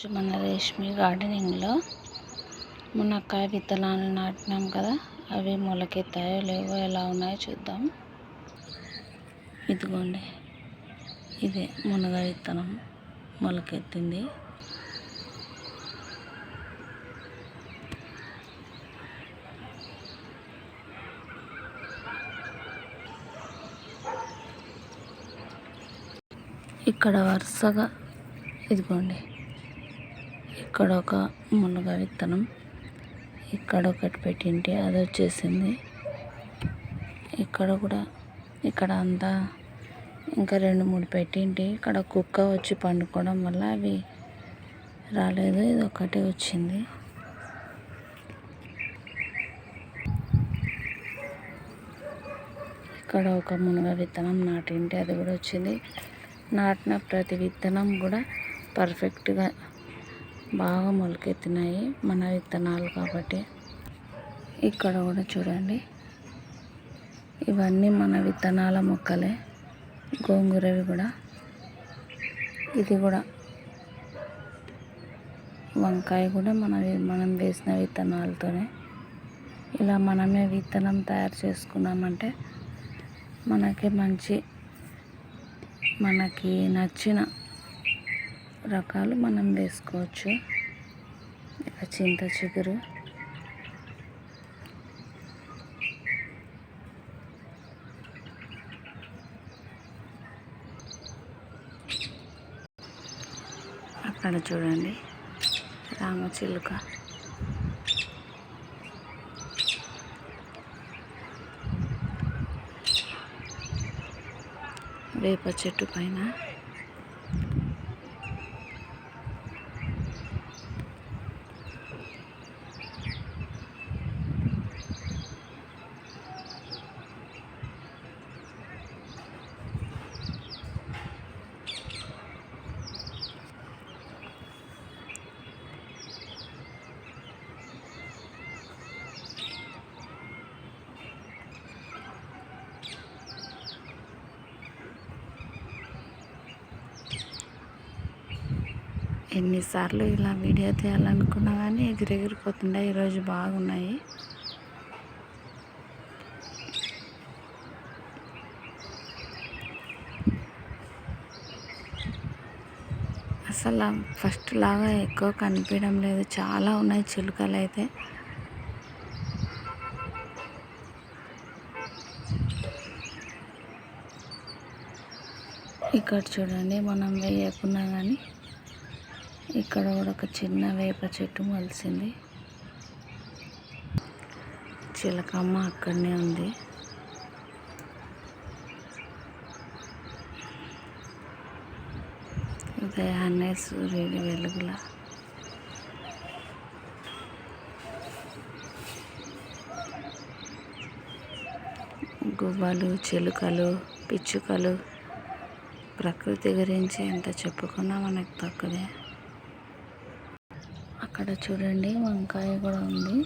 ఈరోజు మన రేష్మి గార్డెనింగ్లో మునక్కాయ విత్తనాలు నాటినాం కదా అవి మొలకెత్తాయో లేవో ఎలా ఉన్నాయో చూద్దాం. ఇదిగోండి ఇదే మునగ విత్తనం మొలకెత్తింది. ఇక్కడ వరుసగా ఇదిగోండి ఇక్కడ ఒక మునగ విత్తనం. ఇక్కడ ఒకటి పెట్టింటి అది వచ్చేసింది ఇక్కడ కూడా ఇక్కడ అంతా ఇంకా రెండు మూడు పెట్టింటి ఇక్కడ కుక్క వచ్చి పండుకోవడం వల్ల అవి రాలేదు. ఇది ఒకటే వచ్చింది. ఇక్కడ ఒక మునగ విత్తనం నాటింటి అది కూడా వచ్చింది. నాటిన ప్రతి విత్తనం కూడా పర్ఫెక్ట్గా బాగా మొలకెత్తినాయి మన విత్తనాలు కాబట్టి. ఇక్కడ కూడా చూడండి. ఇవన్నీ మన విత్తనాల మొక్కలే. గోంగూరవి కూడా. ఇది కూడా. వంకాయ కూడా మన మనం వేసిన విత్తనాలతోనే. ఇలా మనమే విత్తనం తయారు చేసుకున్నామంటే మనకి మంచి మనకి నచ్చిన రకాలు మనం వేసుకోవచ్చు. ఇక చింత చిగురు. అక్కడ చూడండి రామచిలుక వేప చెట్టు పైన. ఎన్నిసార్లు ఇలా వీడియో తీయాలనుకున్నా కానీ ఎగిరెగిరిపోతుండే. ఈరోజు బాగున్నాయి. అసలు ఫస్ట్ లాగా ఎక్కువ కనిపించడం లేదు. చాలా ఉన్నాయి చిలుకలు అయితే. ఇక్కడ చూడండి మనం వేయకున్నా కానీ ఇక్కడ కూడా ఒక చిన్న వేప చెట్టు మొలిసింది. చిలకమ్మ అక్కడనే ఉంది. ఉదయాన్నే సూర్యుడి వెలుగుల గువ్వలు చిలుకలు పిచ్చుకలు ప్రకృతి గురించి ఎంత చెప్పుకున్నా మనకు తక్కువే. అక్కడ చూడండి వంకాయ కూడా ఉంది.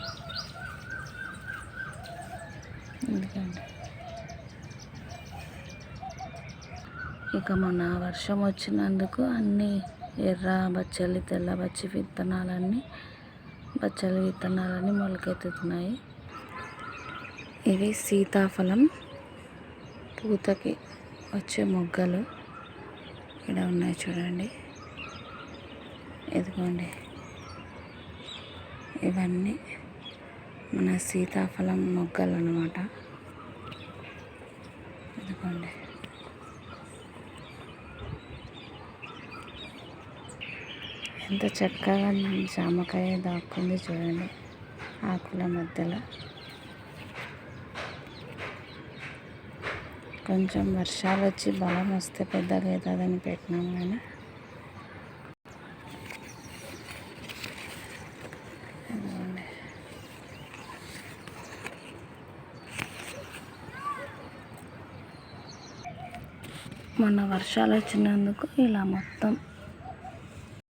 ఎందుకండి ఇక మొన్న వర్షం వచ్చినందుకు అన్ని ఎర్ర బచ్చలి తెల్ల బచ్చి విత్తనాలన్నీ బచ్చలి విత్తనాలన్నీ మొలకెత్తుతున్నాయి. ఇవి సీతాఫలం పూతకి వచ్చే మొగ్గలు. ఇక్కడ ఉన్నాయి చూడండి. ఇదిగోండి. ఇవన్నీ మన సీతాఫలం మొగ్గలు అనమాట ఇదిగోండి. ఎంత చక్కగా జామకాయ దాక్కుంది చూడండి ఆకుల మధ్యలో. కొంచెం వర్షాలు వచ్చి బలం వస్తే పెద్దగా అవుతుందని పెట్టినాం కానీ మొన్న వర్షాలు వచ్చినందుకు ఇలా మొత్తం